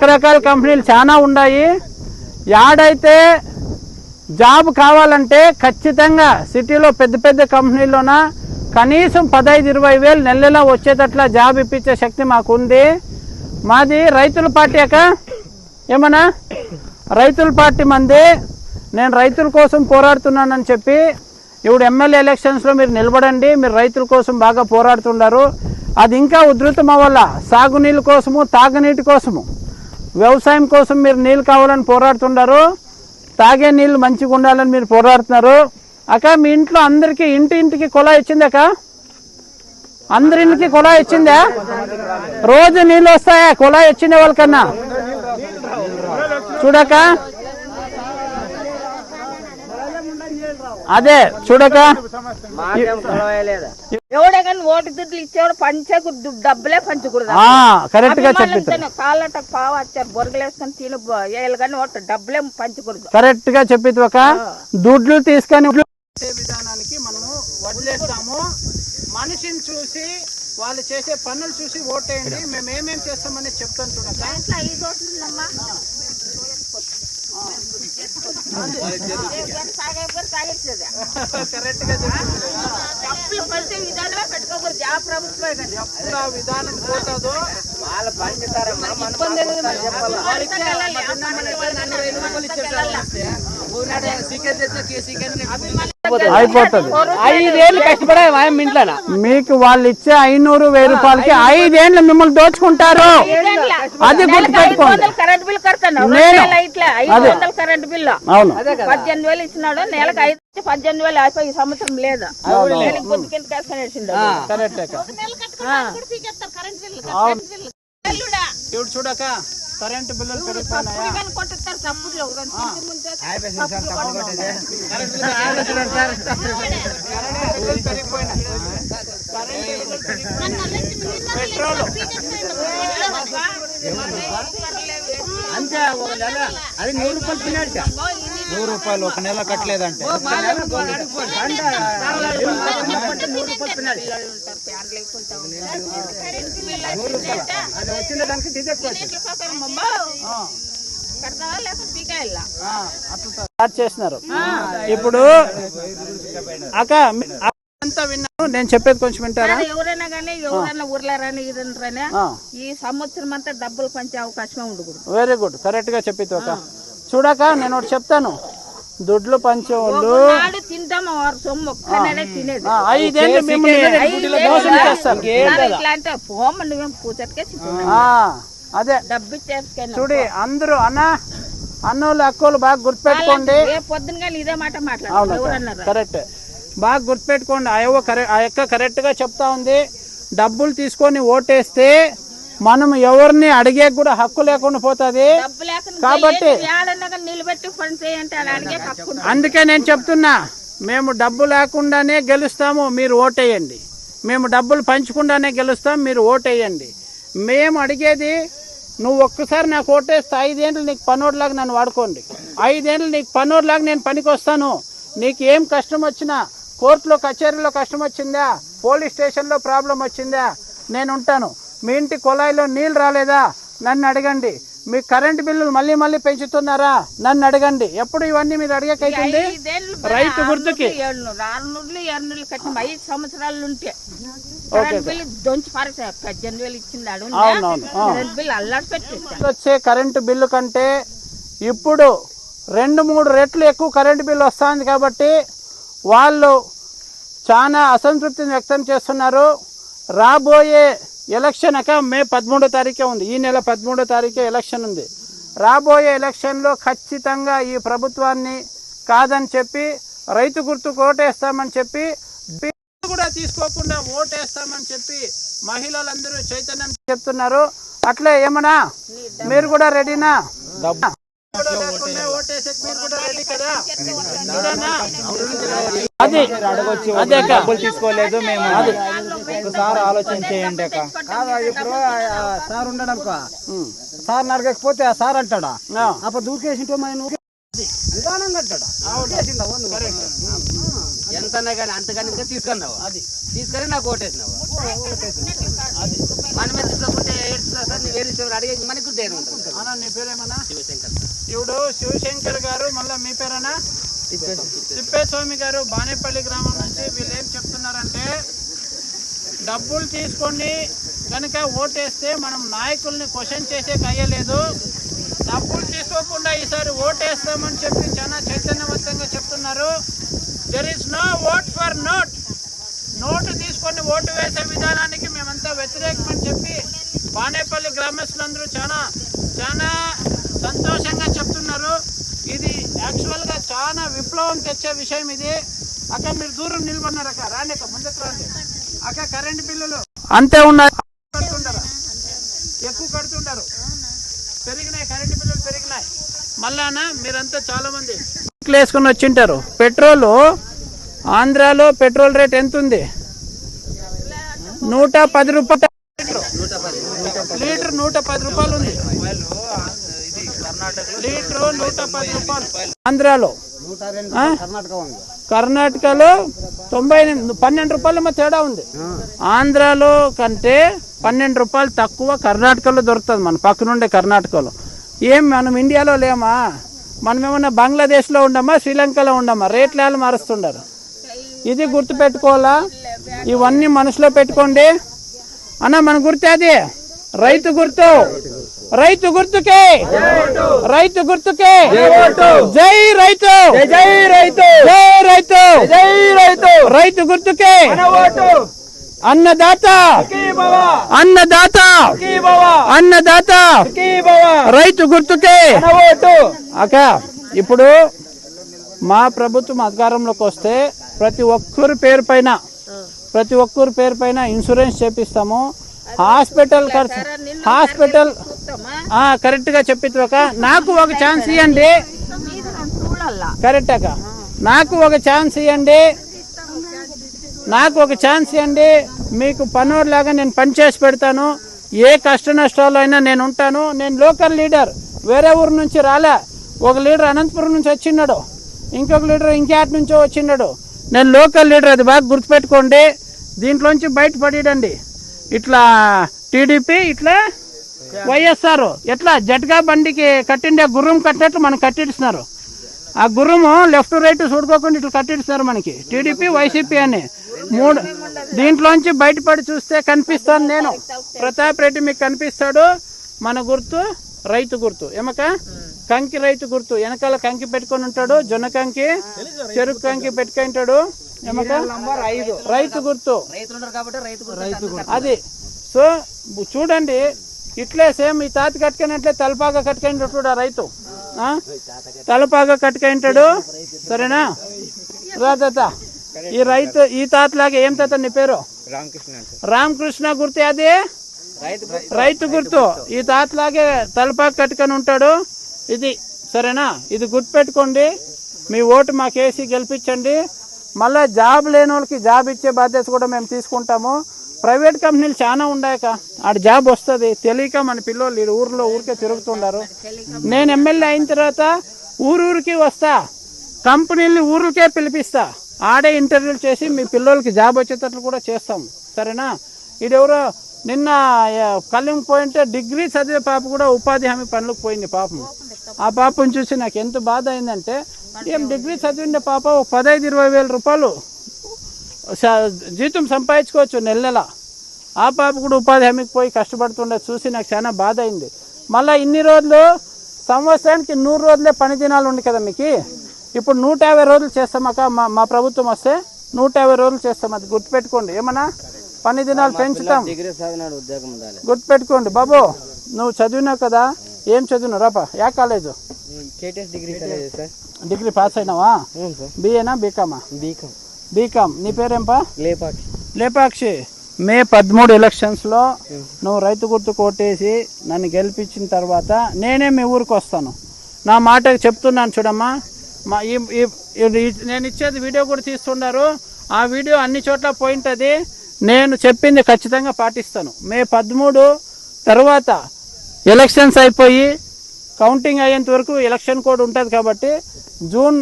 రకరకాల కంపెనీలు చాలా ఉన్నాయి. యాడైతే జాబ్ కావాలంటే ఖచ్చితంగా సిటీలో పెద్ద పెద్ద కంపెనీలోన కనీసం పదహైదు ఇరవై వేలు నెల నెల వచ్చేటట్ల జాబ్ ఇప్పించే శక్తి మాకు ఉంది మాది రైతుల పార్టీ అక్క? ఏమన్నా? రైతుల పార్టీ మంది. నేను రైతుల కోసం పోరాడుతున్నానని చెప్పి ఇప్పుడు ఎమ్మెల్యే ఎలక్షన్స్లో మీరు నిలబడండి మీరు రైతుల కోసం బాగా పోరాడుతున్నారు అది ఇంకా ఉధృతం అవ్వాల సాగునీళ్ళ కోసము తాగునీటి కోసము? వ్యవసాయం కోసం మీరు నీళ్ళు కావాలని పోరాడుతున్నారు తాగే నీళ్ళు మంచిగా ఉండాలని మీరు పోరాడుతున్నారు. అక్క మీ ఇంట్లో అందరికీ ఇంటి ఇంటికి కుళాయి ఇచ్చింది అక్క? అందరి ఇంటికి కుళాయి ఇచ్చిందా? రోజు నీళ్ళు వస్తాయా? కుళాయి వచ్చిన వాళ్ళకన్నా చూడక అదే చూడక. ఎవడే కానీ ఓటు దుడ్లు ఇచ్చేవాడు పంచకూడదు డబ్బులే పంచకూడదు. ఆ, కరెక్ట్గా అభిమానులతోనే కాళ్ళట పావు వచ్చారు బొరగలేసుకొని తిని వేయాలి కానీ ఓటు డబ్బులే పంచకూడదు. కరెక్ట్గా చెప్పిద్ది ఒక. దుడ్లు తీసుకొని విధానానికి మనము వదిలేస్తాము. మనిషిని చూసి వాళ్ళు చేసే పనులు చూసి ఓటేయండి. మేము ఏమేం చేస్తామని చెప్తాను చూడక. డబ్బులు పెట్టుకోకూడదు ఆ ప్రభుత్వమే కానీ ఎప్పుడు ఆ విధానం పోతుందో. అయిపోతుంది ఐదేళ్ళు కష్టపడే వాయం ఇంట్లోనా మీకు వాళ్ళు ఇచ్చే ఐనూరు వెయ్యి రూపాయలకి ఐదేళ్ళు మిమ్మల్ని దోచుకుంటారు అది గుర్తుపెట్టుకోండి వందలు కరెంట్ బిల్ కడతాను. ఐదు అదే. వందలు కరెంట్ బిల్లు. అవును. పద్దెనిమిది వేలు ఇచ్చినాడు. నెలకు ఐదు నుంచి పద్దెనిమిది వేలు అయిపోయి ఈ సంవత్సరం లేదు. చూడక కరెంట్ బిల్లులు పెరిగిపోయినాయా. పెట్రోల్. అంతే ఒక నెల. అది నూరు రూపాయలు తినేట నూరు రూపాయలు ఒక నెల కట్టలేదంటే. అది వచ్చిన దానికి చేసినారు. ఇప్పుడు అక్క అంతా విన్నాను. నేను చెప్పేది కొంచెం వింటారా? ఎవరైనా కానీ ఎవరైనా ఊర్లారని ఇదంటారని. ఈ సంవత్సరం అంతా డబ్బులు పంచే అవకాశమే ఉండకూడదు. వెరీ గుడ్ కరెక్ట్గా ఒక. చూడక నేను ఒకటి చెప్తాను. దుడ్లు పంచేవాళ్ళు నాడు తింటాము వారు సొమ్ము ఒక్కనే తినేది. ఆ, ఐదేళ్ళు మిమ్మల్ని మోసం చేస్తారు. సరే, ఇట్లా అంటే పోమ్మ నువ్వేం అదే. డబ్బు చూడి అందరూ అన్న అన్నోళ్ళు అక్కోళ్ళు బాగా గుర్తుపెట్టుకోండి. ఏ పొద్దున కానీ ఇదే మాట అవును మాట్లాడు ఎవరన్నారు? కరెక్ట్. బాగా గుర్తుపెట్టుకోండి ఆ యవ్వ కరెక్ట్ ఆ యొక్క కరెక్ట్గా చెప్తా ఉంది. డబ్బులు తీసుకొని ఓటేస్తే మనం ఎవరిని అడిగే కూడా హక్కు లేకుండా పోతుంది. కాబట్టి-. అందుకే నేను చెప్తున్నా మేము డబ్బు లేకుండానే గెలుస్తాము మీరు ఓటేయండి. మేము డబ్బులు పంచకుండానే గెలుస్తాం మీరు ఓటేయండి. మేము అడిగేది నువ్వు ఒక్కసారి నాకు ఓటేస్తే ఐదేండ్లు నీకు పనోడ్లాగా నన్ను వాడుకోండి. ఐదేండ్లు నీకు పనోడ్లాగా నేను పనికి వస్తాను నీకు ఏం కష్టం వచ్చినా కోర్టులో కచేరీలో కష్టం వచ్చిందా? పోలీస్ స్టేషన్లో ప్రాబ్లం వచ్చిందా? నేను ఉంటాను. మీ ఇంటి కుళాయిలో నీళ్ళు రాలేదా? నన్ను అడగండి. మీ కరెంట్ బిల్లులు మళ్ళీ మళ్ళీ పెంచుతున్నారా? నన్ను అడగండి. ఎప్పుడు ఇవన్నీ మీరు అడిగకైతుంది? రైతు గుర్తుకి. ఐదు సంవత్సరాలు ఉంటే. వచ్చే కరెంటు బిల్లు కంటే ఇప్పుడు రెండు మూడు రెట్లు ఎక్కువ కరెంటు బిల్లు వస్తుంది కాబట్టి వాళ్ళు చాలా అసంతృప్తిని వ్యక్తం చేస్తున్నారు. రాబోయే ఎలక్షన్ అక మే పదమూడో తారీఖే ఉంది. ఈ నెల పదమూడో తారీఖే ఎలక్షన్ ఉంది. రాబోయే ఎలక్షన్లో ఖచ్చితంగా ఈ ప్రభుత్వాన్ని కాదని చెప్పి రైతు గుర్తు ఓటేస్తామని చెప్పి బిల్లు కూడా తీసుకోకుండా ఓటేస్తామని చెప్పి మహిళలందరూ చైతన్యం చెప్తున్నారు. అట్లే ఏమన్నా? మీరు కూడా రెడీనా? అది. డబ్బులు తీసుకోలేదు మేము. అది. ఒకసారి ఆలోచన చేయండి అక్క. కాదా ఇప్పుడు సార్ అనుకో. సార్ నడగకపోతే ఆ సార్ అంటాడా. అప్పుడు దూకేసింటే మనం నిదానంగా అంటాడా? దూకేసిందా? ఓ నువ్వు. ఎంత అన్నా కానీ అంతకని ఇంకా తీసుకున్నావు? అది. తీసుకొని నాకు ఓటేసినావు? మన మీద తీసుకోకుంటే ఇప్పుడు శివశంకర్ గారు మళ్ళీ మీ పేరేనా? తిప్పేస్వామి గారు బానేపల్లి గ్రామం నుంచి వీళ్ళు ఏం చెప్తున్నారంటే డబ్బులు తీసుకొని కనుక ఓటేస్తే మనం నాయకుల్ని క్వశ్చన్ చేసే అయ్యలేదు డబ్బులు తీసుకోకుండా ఈసారి ఓటేస్తామని చెప్పి చాలా చైతన్యవంతంగా చెప్తున్నారు. There is no vote for note note తీసుకొని ఓటు వేసే విధానానికి మేమంతా వ్యతిరేకమని చెప్పి బానేపల్లి గ్రామస్తులందరూ చాలా చాలా సంతోషంగా చెప్తున్నారు. ఇది యాక్చువల్గా చాలా విప్లవం తెచ్చే విషయం ఇది. అక్కడ మీరు దూరం నిలబడినారు అక్క. రాండి అక్క ముందుకు రాండి. అక్క కరెంటు బిల్లులు అంతే ఉన్నాయి. కడుతుంటారా ఎక్కువ కడుతుంటారు పెరిగినాయి కరెంటు బిల్లులు పెరిగినాయి. మళ్ళానా మీరంతా చాలా మంది వేసుకొని వచ్చింటారు. పెట్రోల్ ఆంధ్రాలో పెట్రోల్ రేట్ ఎంత ఉంది నూట పది రూపాయలు నూట పది రూపాయలు ఉంది. లీటర్ నూట పది రూపాయలు. ఆంధ్రాలో కర్ణాటకలో తొంభై పన్నెండు రూపాయలు తేడా ఉంది. ఆంధ్రాలో కంటే పన్నెండు రూపాయలు తక్కువ కర్ణాటకలో దొరుకుతుంది మన పక్కనుండే కర్ణాటకలో. ఏం మనం ఇండియాలో లేమా? మనం ఏమన్నా బంగ్లాదేశ్లో ఉండమా శ్రీలంకలో ఉండమా? రేట్లు మారుస్తుండారు. ఇది గుర్తు పెట్టుకోవాలా ఇవన్నీ మనసులో పెట్టుకోండి. అన్న మన గుర్తు అది. రైతు గుర్తు. రైతు గుర్తుకే. రైతు గుర్తుకే. జై రైతు. జై రైతు. జై రైతు. జై రైతు. రైతు గుర్తుకే. అన్నదాత. అన్నదాత. అన్నదాత. రైతు గుర్తుకే. అక్క ఇప్పుడు మా ప్రభుత్వం అధికారంలోకి వస్తే ప్రతి ఒక్కరి పేరు పైన ప్రతి ఒక్కరి పేరు పైన ఇన్సూరెన్స్ చేపిస్తాము. హాస్పిటల్ ఖర్చు. హాస్పిటల్ కరెక్ట్గా చెప్పిత్వక నాకు ఒక ఛాన్స్ ఇవ్వండి కరెక్ట్ అక్క. నాకు ఒక ఛాన్స్ ఇవ్వండి నాకు ఒక ఛాన్స్ ఇవ్వండి మీకు పనోడ్లాగా నేను పని చేసి పెడతాను. ఏ కష్ట నష్టాలు అయినా నేను ఉంటాను. నేను లోకల్ లీడర్ వేరే ఊరు నుంచి రాలే. ఒక లీడర్ అనంతపురం నుంచి వచ్చిన్నాడు. ఇంకొక లీడర్ ఇంకేటి నుంచో వచ్చిన్నాడు. నేను లోకల్ లీడర్ అది బాగా గుర్తుపెట్టుకోండి. దీంట్లోంచి బయటపడిడండి ఇట్లా టీడీపీ ఇట్లా వైఎస్ఆర్. ఎట్లా? జట్గా బండికి కట్టిండే గుర్రం కట్టినట్లు మనకు కట్టిస్తున్నారు ఆ గుర్రము లెఫ్ట్ రైట్ చూడుకోకుండా ఇట్లా కట్టిస్తున్నారు మనకి. టీడీపీ వైసీపీ అని. మూడు దీంట్లోంచి బయటపడి చూస్తే కనిపిస్తాను నేను. ప్రతాప్ రెడ్డి మీకు కనిపిస్తాడు. మన గుర్తు రైతు గుర్తు. ఏమక కంకి రైతు గుర్తు. వెనకాల కంకి పెట్టుకొని ఉంటాడు. జొన్న కంకి చెరుకు కంకి పెట్టుకుంటాడు ఉంటాడు. రైతు గుర్తు. అది. సో చూడండి ఇట్లే సేమ్ ఈ తాత కట్టుకున్నట్లే తలపాగా కట్టుకొని చూడ రైతు? ఆ? తలపాగా కట్టుకుంటాడు సరేనా? రా తాత. ఈ రైతు ఈ తాతలాగా ఏం తాత నీ పేరు? రామకృష్ణ గుర్తు అది? రైతు గుర్తు. ఈ తాతలాగే తలపాగా కట్టుకొని ఉంటాడు ఇది సరేనా? ఇది గుర్తుపెట్టుకోండి. మీ ఓటు మాకేసి గెలిపించండి. మళ్ళీ జాబ్ లేని వాళ్ళకి జాబ్ ఇచ్చే బాధ్యత కూడా మేము తీసుకుంటాము. ప్రైవేట్ కంపెనీలు చాలా ఉన్నాయక ఆడ జాబ్ వస్తుంది. తెలియక మన పిల్లలు ఊర్లో ఊరికే తిరుగుతున్నారు నేను ఎమ్మెల్యే అయిన తర్వాత ఊరూరికి వస్తా కంపెనీలు ఊరికే పిలిపిస్తా. ఆడే ఇంటర్వ్యూలు చేసి మీ పిల్లలకి జాబ్ వచ్చేటట్లు కూడా చేస్తాం. సరేనా? ఇదెవరో నిన్న ఆ, పోయింటే డిగ్రీ చదివే పాప కూడా ఉపాధి హామీ పనులకు పోయింది పాపం. ఆ పాపను చూసి నాకు ఎంత బాధ అయిందంటే ఏం డిగ్రీ చదివిండే పాప ఒక పదహైదు ఇరవై వేల రూపాయలు జీతం సంపాదించుకోవచ్చు నెల నెల. ఆ పాప కూడా ఉపాధి హామీకి పోయి కష్టపడుతుండే చూసి నాకు చాలా బాధ అయింది. మళ్ళీ ఇన్ని రోజులు సంవత్సరానికి నూరు రోజులే పని దినాలు ఉంది కదా మీకు? ఇప్పుడు నూట యాభై రోజులు చేస్తామక్క మా మా ప్రభుత్వం వస్తే నూట యాభై రోజులు చేస్తాం అది గుర్తుపెట్టుకోండి. ఏమన్నా? పని దినాలు పెంచుతాం. డిగ్రీ చదివినాడు ఉద్యోగం ఉండాలి. గుర్తుపెట్టుకోండి. బాబు నువ్వు చదివినావు కదా ఏం చదివినావు రాపా. Yeah college? KTS degree college sir. Degree pass అయినావా? అవును సార్. బిఏనా బీకామా బీకామ్ బీకామ్ నీ పేరేంపా? లేపాకి లేపాక్షి. మే పదమూడు ఎలక్షన్స్లో నువ్వు రైతు గుర్తు కొట్టేసి నన్ను గెలిపించిన తర్వాత నేనే మీ ఊరికి వస్తాను. నా మాట చెప్తున్నాను చూడమ్మా. మా ఈ- నేను ఇచ్చేది వీడియో కూడా తీస్తున్నారు ఆ వీడియో అన్ని చోట్ల పోయింటది. నేను చెప్పింది ఖచ్చితంగా పాటిస్తాను. మే పదమూడు తర్వాత ఎలక్షన్స్ అయిపోయి కౌంటింగ్ అయ్యేంత వరకు ఎలక్షన్ కోడ్ ఉంటుంది కాబట్టి జూన్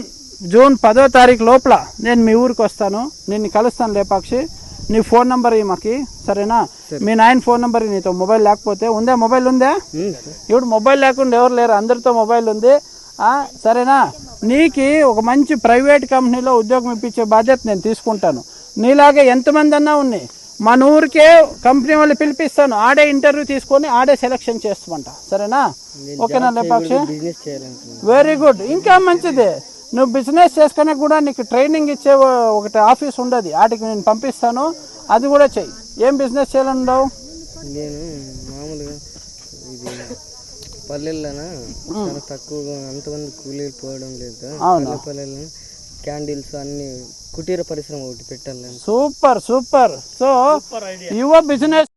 జూన్ పదో తారీఖు లోపల నేను మీ ఊరికి వస్తాను. నిన్ను కలుస్తాను లేపాక్షి నీ ఫోన్ నెంబర్ మాకి సరేనా? మీ నాయన ఫోన్ నెంబర్ నీతో మొబైల్ లేకపోతే ఉందా? మొబైల్ ఉందా? ఇప్పుడు మొబైల్ లేకుండా ఎవరు లేరు అందరితో మొబైల్ ఉంది. సరేనా? నీకు ఒక మంచి ప్రైవేట్ కంపెనీలో ఉద్యోగం ఇప్పించే బాధ్యత నేను తీసుకుంటాను. నీలాగే ఎంతమంది అన్నా ఉన్నాయి మన ఊరికే కంపెనీ వాళ్ళు పిలిపిస్తాను ఆడే ఇంటర్వ్యూ తీసుకొని ఆడే సెలెక్షన్ చేస్తామంట. సరేనా? ఓకేనా లేపాక్షి వెరీ గుడ్ ఇంకా మంచిది. నువ్వు బిజినెస్ చేసుకునే కూడా నీకు ట్రైనింగ్ ఇచ్చే ఒకటి ఆఫీస్ ఉండదు. వాటికి నేను పంపిస్తాను. అది కూడా చెయ్యి. ఏం బిజినెస్ చేయాలన్నావు నేను మామూలుగా ఇది పల్లెల్లోన? చాలా తక్కువగా అంతమంది కూలీలు పోవడం లేదు? పల్లె పల్లెల్లో క్యాండిల్స్ అన్ని కుటీర పరిశ్రమ ఒకటి పెట్టాలని super super. So Yuva business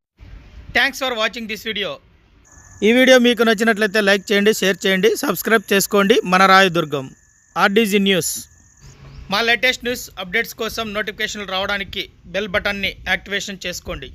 thanks for watching this video ఈ వీడియో మీకు నచ్చినట్లయితే లైక్ చేయండి షేర్ చేయండి సబ్స్క్రైబ్ చేసుకోండి. మన రాయదుర్గం ఆర్డీజీ న్యూస్. మా లేటెస్ట్ న్యూస్ అప్డేట్స్ కోసం నోటిఫికేషన్లు రావడానికి బెల్ బటన్ని యాక్టివేషన్ చేసుకోండి.